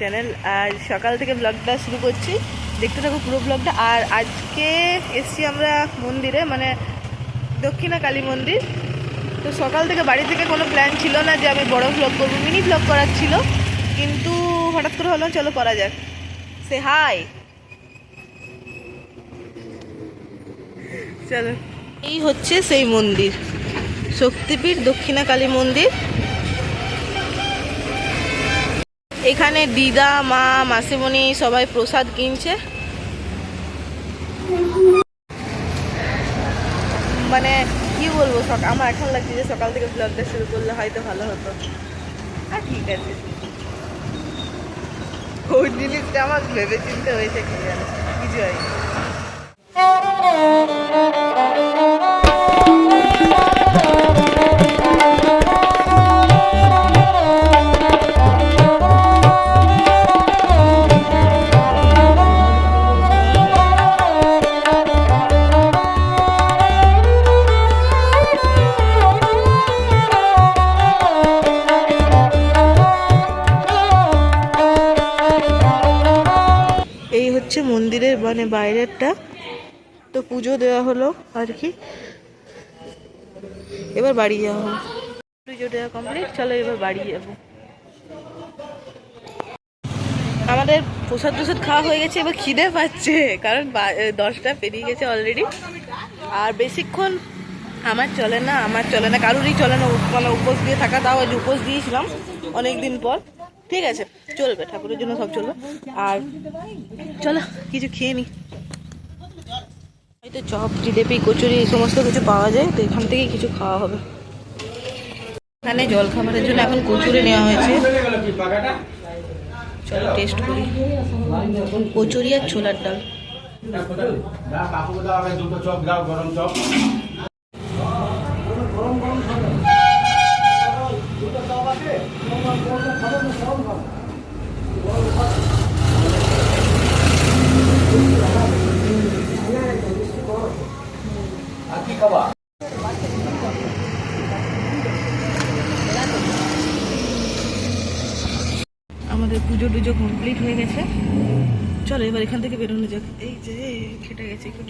Channel আর সকাল থেকে ব্লগটা শুরু করছি। দেখতে থাকো পুরো ব্লগটা আর আজকে এসছি আমরা মন্দিরে মানে দক্ষিণা কালী মন্দির। তো সকাল থেকে বাড়ি থেকে কোনো প্ল্যান ছিল না যে আমি বড় ব্লগ করব মিনি ব্লগ করার ছিল। কিন্তু হঠাৎ করে হলো, চলো করা যাক। সে হাই চলো। এই হচ্ছে সেই মন্দির, শক্তিপীঠ দক্ষিণা কালী মন্দির। এখানে দিদা, মা, মাসিমণি সবাই প্রসাদ কিনছে। মানে কি বলব সকাল আমার এখন লাগছে যে সকাল থেকে ব্লগটা শুরু করলে হয়তো ভালো হতো। আর ঠিক আছে। কোন জিনিসটা আমার ভেবে চিনতে হয়েছে, কি জানো। কিছু হয়নি। হচ্ছে মন্দিরের মানে বাইরেরটা। তো পুজো দেওয়া হলো আর কি। এবার বাড়ি যাওয়া হলো। পুজো দেওয়া কমপ্লিট চলো এবার বাড়ি যাব। আমাদের প্রসাদ প্রসাদ খাওয়া হয়ে গেছে, এবার খিদে পাচ্ছে, কারণ দশটা পেরিয়ে গেছে অলরেডি আর বেশিক্ষণ আমার চলে না, আমার চলে না, কারোরই চলে না। মানে উপোস দিয়ে থাকা, তাও আজ উপোস দিয়েছিলাম অনেক দিন পর। ঠিক আছে চলবে, ঠাকুরের জন্য সব চলবে। আর চলো, কিছু খেয়ে নি। হয়তো চপ, জিলেপি, কচুরি, এই সমস্ত কিছু পাওয়া যায়, তো এখান থেকেই কিছু খাওয়া হবে। এখানে জল খাবারের জন্য এখন কচুরি নেওয়া হয়েছে। চলো টেস্ট করি। কচুরি আর ছোলার ডাল। দাও গরম আমাদের পুজো টুজো কমপ্লিট হয়ে গেছে। চলো এবার এখান থেকে বেরোনো যাক। এই যে খেটে গেছে। একটু